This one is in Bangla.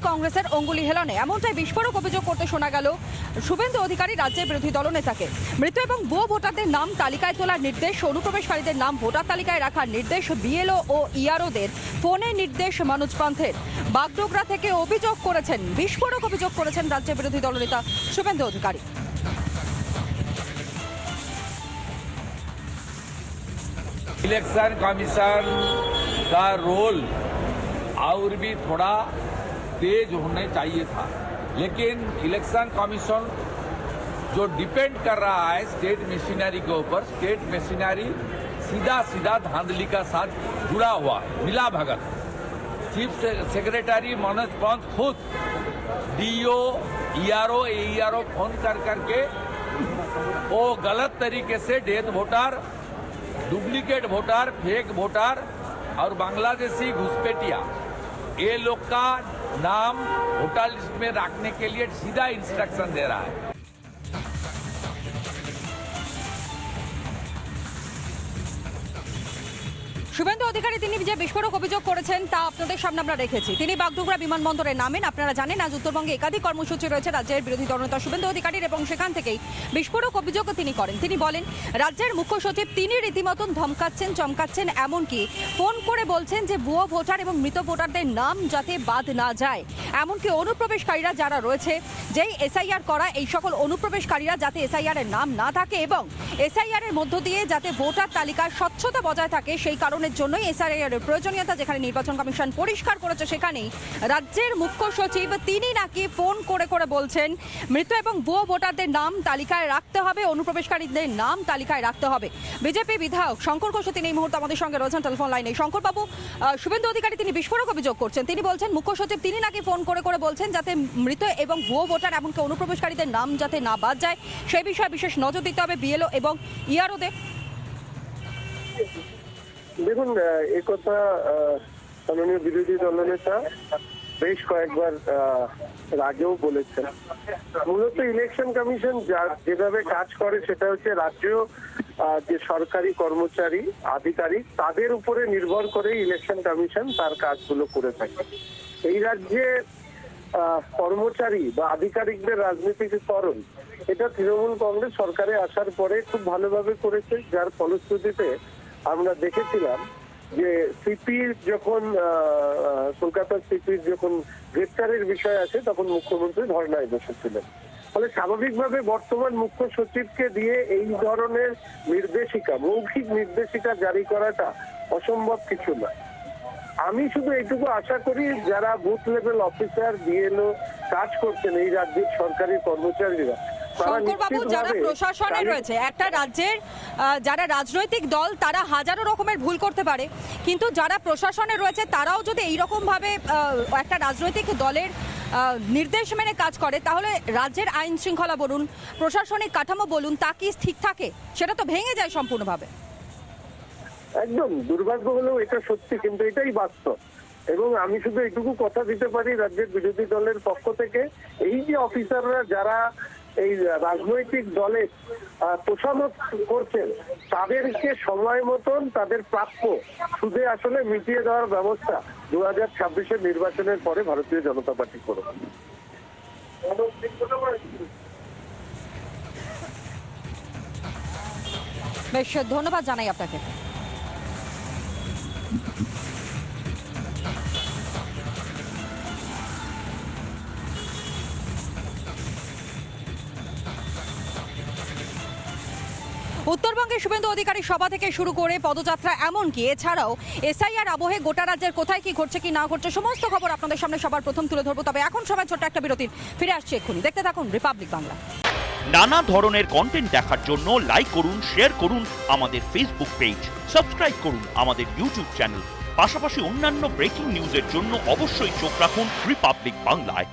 কংগ্রেসের অঙ্গুলি হেলনে এমনটাই বিস্ফোরক অভিযোগ করতে শোনা গেল শুভেন্দু অধিকারী রাজ্যের বিরোধী দলনেতাকে মৃত এবং ভুয়ো ভোটারদের নাম তালিকায় তোলার নির্দেশ অনুপ্রবেশকারীদের নাম ভোটার তালিকায় রাখার নির্দেশ বিএলও ও ইআরওদের ফোনে নির্দেশ মনোজ পান্থের বাগডোগরা থেকে অভিযোগ করেছেন বিস্ফোরক অভিযোগ করেছেন রাজ্যের বিরোধী দলনেতা শুভেন্দু অধিকারী इलेक्शन कमीशन का रोल और भी थोड़ा तेज होने चाहिए था। लेकिन इलेक्शन कमीशन जो डिपेंड कर रहा है स्टेट मशीनरी के ऊपर, स्टेट मशीनरी सीधा सीधा धांधली का साथ जुड़ा हुआ मिला भगत चीफ सेक्रेटरी मनोज पंत खुद डीओ ईआरओ एईआरओ फ़ोन कर करके वो गलत तरीके से death voter, duplicate voter, fake voter और बांग्लादेशी घुसपैठिया, ये लोग का नाम होटल में रखने के लिए सीधा इंस्ट्रक्शन दे रहा है। শুভেন্দু অধিকারী, তিনি যে বিস্ফোরক অভিযোগ করেছেন, তা আপনাদের সামনে আমরা রেখেছি। তিনি বাগডোগরা বিমানবন্দরে নামেন। আপনারা জানেন, আজ উত্তরবঙ্গে একাধিক কর্মসূচি রয়েছে রাজ্যের বিরোধী দলনেতা শুভেন্দু অধিকারীর এবং সেখান থেকেই বিস্ফোরক অভিযোগও তিনি করেন। তিনি বলেন, রাজ্যের মুখ্য সচিব, তিনি রীতিমতন ধমকাচ্ছেন, চমকাচ্ছেন এমনকি ফোন করে বলছেন যে, ভুয়ো ভোটার এবং মৃত ভোটারদের নাম যাতে বাদ না যায়। এমনকি অনুপ্রবেশকারীরা যারা রয়েছে, যেই এসআইআর করা, এই সকল অনুপ্রবেশকারীরা যাতে এসআইআর এর নাম না থাকে এবং এসআইআর এর মধ্য দিয়ে যাতে ভোটার তালিকার স্বচ্ছতা বজায় থাকে, সেই কারণের জন্যই এসআইআর এর প্রয়োজনীয়তা যেখানে নির্বাচন কমিশন পরিষ্কার করেছে সেখানেই রাজ্যের মুখ্য সচিব তিনি নাকি ফোন করে করে বলছেন, মৃত এবং ভুয়ো ভোটারদের নাম তালিকায় রাখতে হবে, অনুপ্রবেশকারীদের নাম তালিকায় রাখতে হবে। বিজেপি বিধায়ক শঙ্কর ঘোষ তিনি এই মুহূর্তে আমাদের সঙ্গে রয়েছেন, টেলিফোন লাইনে। শঙ্করবাবু শুভেন্দু অধিকারী তিনি বিস্ফোরক অভিযোগ করছেন। তিনি বলছেন, মুখ্য সচিব তিনি নাকি ফোন করে করে বলছেন যাতে মৃত এবং ভুয়ো ভোটার এমনকি অনুপ্রবেশকারীদের নাম যাতে না বাদ যায়। সেই বিষয়ে বিশেষ নজর দিতে হবে বিএলও এবং ইআরওদের দেখুন আহ, এ কথা আহ, মাননীয় বিরোধী দলনেতা বেশ কয়েকবার আগেও বলেছেন। মূলত ইলেকশন কমিশন যা- যেভাবে কাজ করে সেটা হচ্ছে রাজ্য যে সরকারি কর্মচারী আধিকারিক তাদের উপরে নির্ভর করে ইলেকশন কমিশন তার কাজগুলো করে থাকে। এই রাজ্যে কর্মচারী বা আধিকারিকদের রাজনীতিকরণ এটা তৃণমূল কংগ্রেস সরকারে আসার পরে খুব ভালোভাবে করেছে যার ফলশ্রুতিতে আমরা দেখেছিলাম যে সিপির যখন কলকাতার সিপির যখন গ্রেপ্তারের বিষয় আছে তখন মুখ্যমন্ত্রী ধর্নায় বসেছিলেন। ফলে স্বাভাবিকভাবে বর্তমান মুখ্য সচিবকে দিয়ে এই ধরনের নির্দেশিকা, মৌখিক নির্দেশিকা জারি করাটা অসম্ভব কিছু নয় আমি শুধু এইটুকু আশা করি, যারা বুথ লেভেল অফিসার বিএলও কাজ করছেন এই রাজ্যের সরকারি কর্মচারীরা শঙ্করবাবু যারা প্রশাসনে রয়েছে একটা রাজ্যের যারা রাজনৈতিক দল তারা হাজারো রকমের ভুল করতে পারে। কিন্তু যারা প্রশাসনে রয়েছে তারাও যদি এইরকম ভাবে আহ, একটা রাজনৈতিক দলের নির্দেশ মেনে কাজ করে তাহলে রাজ্যের আইন শৃঙ্খলা বলুন প্রশাসনিক কাঠামো বলুন তা কি ঠিক থাকে? সেটা তো ভেঙে যায় সম্পূর্ণভাবে। একদম দুর্ভাগ্য হলেও এটা সত্যি কিন্তু এটাই বাস্তব। এবং আমি শুধু এইটুকু কথা দিতে পারি রাজ্যের বিরোধী দলের পক্ষ থেকে এই যে অফিসাররা যারা এই রাজনৈতিক দলে তোষামত করছেন। তাদেরকে সময় মতন তাদের প্রাপ্য সুদে আসলে মিটিয়ে দেওয়ার ব্যবস্থা দু হাজার ছাব্বিশের নির্বাচনের পরে ভারতীয় জনতা পার্টি করবে। বেশ, ধন্যবাদ জানাই আপনাকে। উত্তরবঙ্গে শুভেন্দু অধিকারী সভা থেকে শুরু করে পদযাত্রা এমনকি, এছাড়াও এসআইআর আবহে গোটা রাজ্যের কোথায় কি ঘটছে, কি না ঘটছে, সমস্ত খবর আপনাদের সামনে সবার প্রথম তুলে ধরবো। তবে এখন সবাই ছোট্ট একটা বিরতির, ফিরে আসছে এক্ষুনি। দেখতে থাকুন রিপাবলিক বাংলা নানা ধরনের কন্টেন্ট দেখার জন্য লাইক করুন শেয়ার করুন আমাদের ফেসবুক পেজ সাবস্ক্রাইব করুন আমাদের ইউটিউব চ্যানেল পাশাপাশি অন্যান্য ব্রেকিং নিউজের জন্য অবশ্যই চোখ রাখুন রিপাবলিক বাংলায়